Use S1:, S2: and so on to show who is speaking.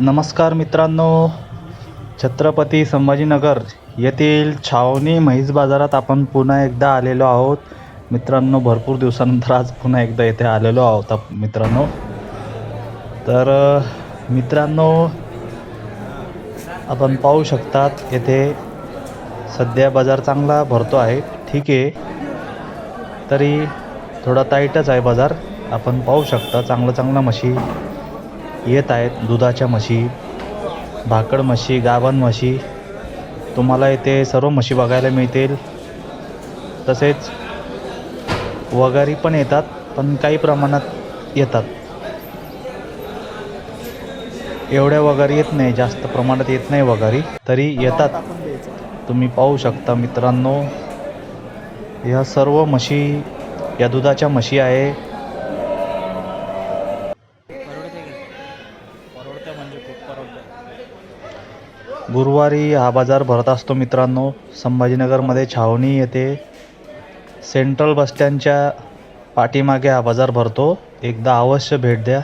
S1: नमस्कार मित्रांनो छत्रपती संभाजीनगर येथील छावणी म्हैस बाजारात आपण पुन्हा एकदा आलेलो आहोत. मित्रांनो भरपूर दिवसानंतर आज पुन्हा एकदा येथे आलेलो आहोत मित्रांनो. तर मित्रांनो आपण पाहू शकतात येथे सध्या बाजार चांगला भरतो आहे. ठीक आहे. तरी थोडा टाईटच आहे बाजार. आपण पाहू शकता चांगलं चांगलं म्हशी येत आहेत. दुधाच्या म्हशी भाकड म्हशी गाभण म्हशी. तुम्हाला इथे सर्व म्हशी बघायला मिळतील. तसेच वगारी पण येतात पण काही प्रमाणात येतात. एवढ्या वगारी येत नाही जास्त प्रमाणात येत नाही वगारी तरी येतात. तुम्ही पाहू शकता मित्रांनो या सर्व म्हशी या दुधाच्या म्हशी आहे. गुरुवारी हा बाजार भरत असतो मित्रांनो. संभाजीनगरमध्ये छावणी येथे सेंट्रल बसस्टँडच्या पाठीमागे हा बाजार भरतो. एकदा अवश्य भेट द्या.